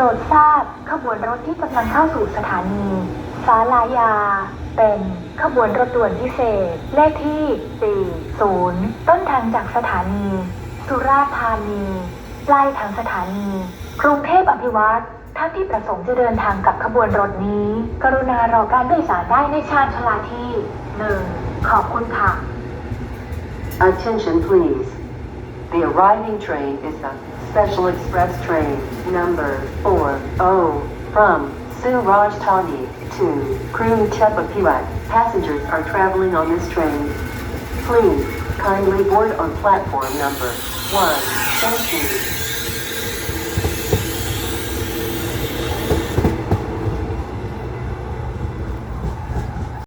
รดทราบขบวนรถที่กำลังเข้าสู่สถานีสาลายา เป็นขบวนรถด่วนพิเศษ เลขที่ 40 ต้นทางจากสถานี สุราษฎร์ธานีปลายทางสถานี กรุงเทพอภิวัตรท่านที่ประสงค์จะเดินทางกับขบวนรถนี้ กรุณารอการโดยสารได้ในชานชาลาที่ 1 ขอบคุณค่ะ Attention please. The arriving train is a special express train number 40 from Surajtani to Krung Tepapiwat. Passengers are traveling on this train. Please kindly board on platform number 1. Thank you.